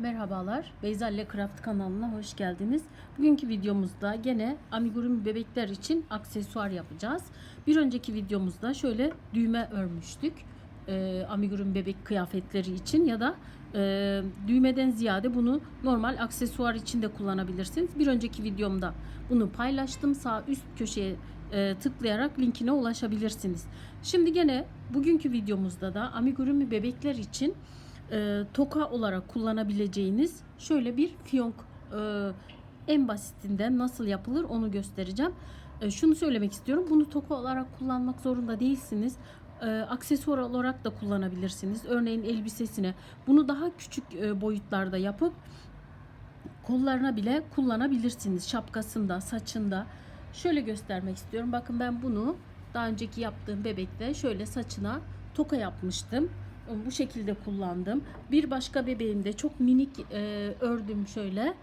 Merhabalar, Beyza Craft kanalına hoş geldiniz. Bugünkü videomuzda gene amigurumi bebekler için aksesuar yapacağız. Bir önceki videomuzda şöyle düğme örmüştük. E, amigurumi bebek kıyafetleri için ya da e, düğmeden ziyade bunu normal aksesuar için de kullanabilirsiniz. Bir önceki videomda bunu paylaştım. Sağ üst köşeye e, tıklayarak linkine ulaşabilirsiniz. Şimdi gene bugünkü videomuzda da amigurumi bebekler için e, toka olarak kullanabileceğiniz şöyle bir fiyonk e, en basitinden nasıl yapılır onu göstereceğim. E, şunu söylemek istiyorum. Bunu toka olarak kullanmak zorunda değilsiniz. E, aksesuar olarak da kullanabilirsiniz. Örneğin elbisesine bunu daha küçük e, boyutlarda yapıp kollarına bile kullanabilirsiniz. Şapkasında, saçında. Şöyle göstermek istiyorum. Bakın ben bunu daha önceki yaptığım bebekte şöyle saçına toka yapmıştım. Bu şekilde kullandım. Bir başka bebeğimde çok minik e, ördüm şöyle.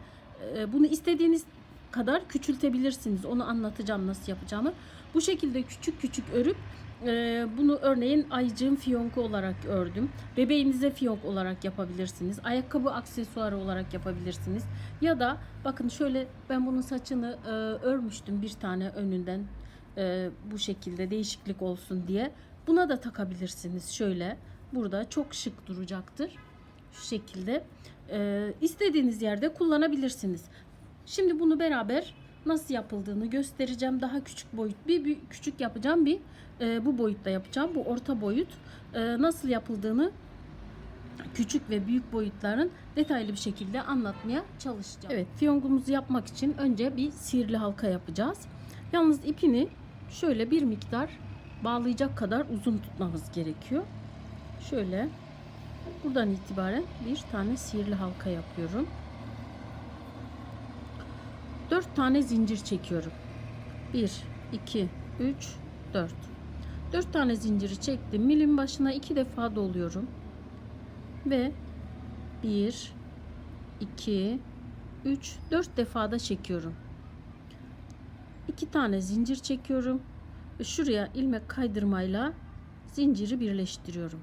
E, bunu istediğiniz kadar küçültebilirsiniz. Onu anlatacağım nasıl yapacağımı. Bu şekilde küçük küçük örüp e, bunu örneğin ayıcığın fiyonku olarak ördüm. Bebeğinize fiyonk olarak yapabilirsiniz. Ayakkabı aksesuarı olarak yapabilirsiniz. Ya da bakın şöyle ben bunun saçını e, örmüştüm bir tane önünden e, bu şekilde değişiklik olsun diye. Buna da takabilirsiniz şöyle. Burada çok şık duracaktır. Şu şekilde. E, istediğiniz yerde kullanabilirsiniz. Şimdi bunu beraber nasıl yapıldığını göstereceğim. Daha küçük boyut bir, bir küçük yapacağım bir e, bu boyutta yapacağım. Bu orta boyut e, nasıl yapıldığını küçük ve büyük boyutların detaylı bir şekilde anlatmaya çalışacağım. Evet, fiyongumuzu yapmak için önce bir sihirli halka yapacağız. Yalnız ipini şöyle bir miktar bağlayacak kadar uzun tutmamız gerekiyor. Şöyle buradan itibaren bir tane sihirli halka yapıyorum. 4 tane zincir çekiyorum. 1 2 3 4. 4 tane zinciri çektim. Milin başına 2 defa doluyorum. Ve 1 2 3 4 defa da çekiyorum. 2 tane zincir çekiyorum. Şuraya ilmek kaydırmayla zinciri birleştiriyorum.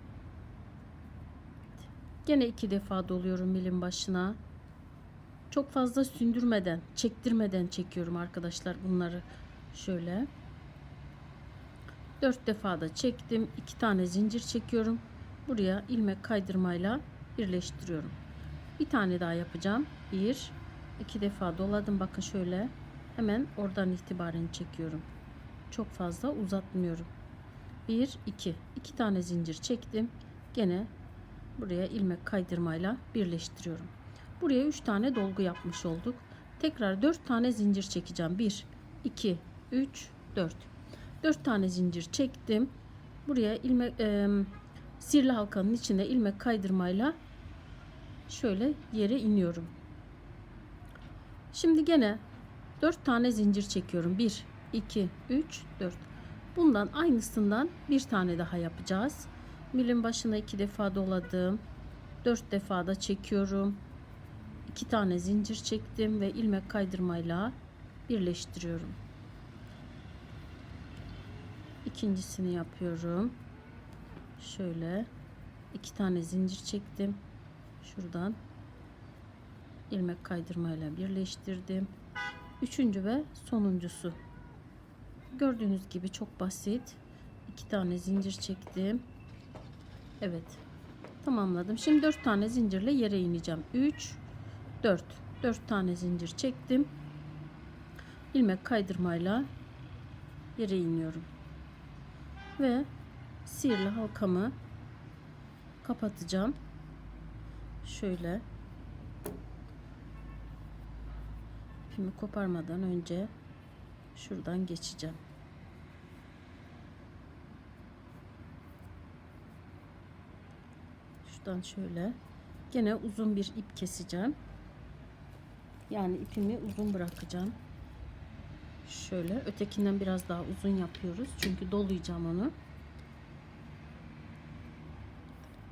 Gene iki defa doluyorum milin başına. Çok fazla sündürmeden, çektirmeden çekiyorum arkadaşlar bunları. Şöyle. Dört defa da çektim. iki tane zincir çekiyorum. Buraya ilmek kaydırmayla birleştiriyorum. Bir tane daha yapacağım. Bir, iki defa doladım. Bakın şöyle. Hemen oradan itibaren çekiyorum. Çok fazla uzatmıyorum. Bir, iki. iki tane zincir çektim. Gene buraya ilmek kaydırmayla birleştiriyorum. Buraya 3 tane dolgu yapmış olduk. Tekrar 4 tane zincir çekeceğim. 1, 2, 3, 4. 4 tane zincir çektim. Buraya ilmek e, sirli halkanın içinde ilmek kaydırmayla şöyle yere iniyorum. Şimdi gene 4 tane zincir çekiyorum. 1, 2, 3, 4. Bundan aynısından bir tane daha yapacağız. Milin başına iki defa doladım. 4 defa da çekiyorum. 2 tane zincir çektim ve ilmek kaydırmayla birleştiriyorum. İkincisini yapıyorum. Şöyle iki tane zincir çektim. Şuradan ilmek kaydırmayla birleştirdim. Üçüncü ve sonuncusu. Gördüğünüz gibi çok basit. İki tane zincir çektim. Evet. Tamamladım. Şimdi dört tane zincirle yere ineceğim. 3 4 4 tane zincir çektim. ilmek kaydırmayla yere iniyorum. Ve sihirli halkamı kapatacağım. Şöyle ipimi koparmadan önce şuradan geçeceğim. Şuradan şöyle gene uzun bir ip keseceğim. Yani ipimi uzun bırakacağım. Şöyle ötekinden biraz daha uzun yapıyoruz. Çünkü dolayacağım onu.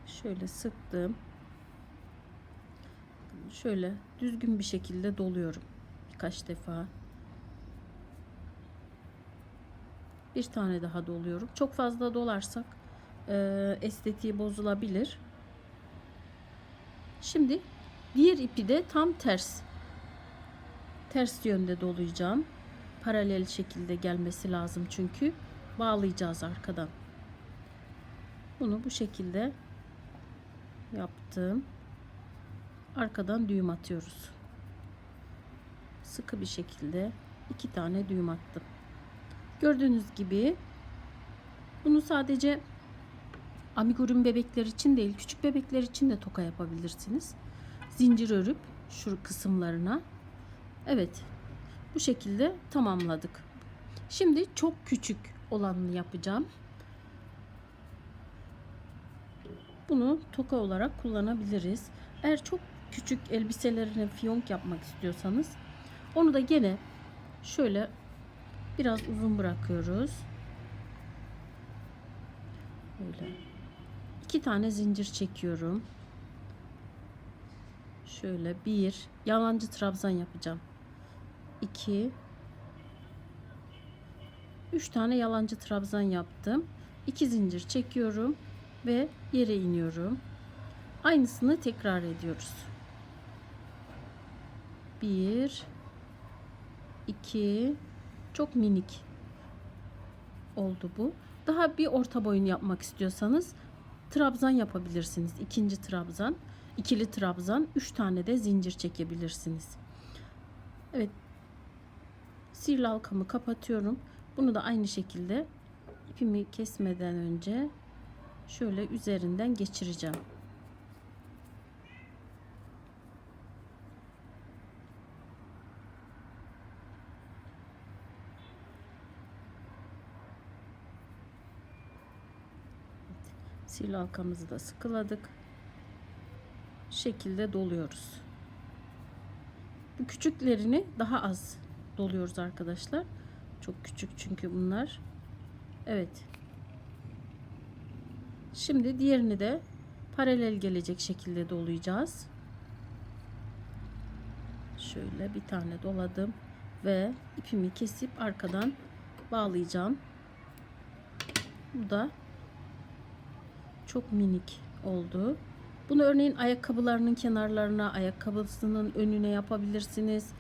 Şöyle sıktım. Şöyle düzgün bir şekilde doluyorum. Birkaç defa. Bir tane daha doluyorum. Çok fazla dolarsak e, estetiği bozulabilir. Şimdi Diğer ipi de tam ters. Ters yönde dolayacağım. Paralel şekilde gelmesi lazım çünkü bağlayacağız arkadan. Bunu bu şekilde yaptım. Arkadan düğüm atıyoruz. Sıkı bir şekilde iki tane düğüm attım. Gördüğünüz gibi bunu sadece amigurumi bebekler için değil, küçük bebekler için de toka yapabilirsiniz. Zincir örüp şu kısımlarına. Evet. Bu şekilde tamamladık. Şimdi çok küçük olanını yapacağım. Bunu toka olarak kullanabiliriz. Eğer çok küçük elbiselerine fiyonk yapmak istiyorsanız onu da gene şöyle biraz uzun bırakıyoruz. Böyle iki tane zincir çekiyorum. Şöyle bir yalancı trabzan yapacağım. 2 3 tane yalancı trabzan yaptım. 2 zincir çekiyorum ve yere iniyorum. Aynısını tekrar ediyoruz. 1 2 çok minik oldu bu. Daha bir orta boyun yapmak istiyorsanız trabzan yapabilirsiniz. İkinci trabzan, ikili trabzan, 3 tane de zincir çekebilirsiniz. Evet. Sihirli halkamı kapatıyorum. Bunu da aynı şekilde ipimi kesmeden önce şöyle üzerinden geçireceğim. Sihirli halkamızı da sıkıladık. Şekilde doluyoruz. Bu küçüklerini daha az doluyoruz arkadaşlar. Çok küçük çünkü bunlar. Evet. Şimdi diğerini de paralel gelecek şekilde dolayacağız. Şöyle bir tane doladım ve ipimi kesip arkadan bağlayacağım. Bu da çok minik oldu. Bunu örneğin ayakkabılarının kenarlarına, ayakkabısının önüne yapabilirsiniz.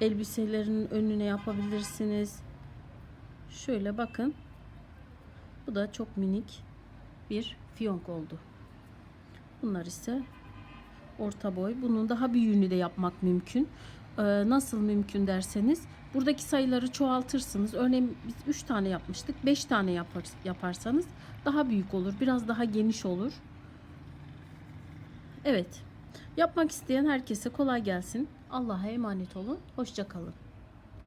Elbiselerin önüne yapabilirsiniz. Şöyle bakın. Bu da çok minik bir fiyonk oldu. Bunlar ise orta boy. Bunun daha büyüğünü de yapmak mümkün. Ee, nasıl mümkün derseniz buradaki sayıları çoğaltırsınız. Örneğin biz 3 tane yapmıştık. 5 tane yapar, yaparsanız daha büyük olur. Biraz daha geniş olur. Evet. Yapmak isteyen herkese kolay gelsin. Allah'a emanet olun. Hoşça kalın.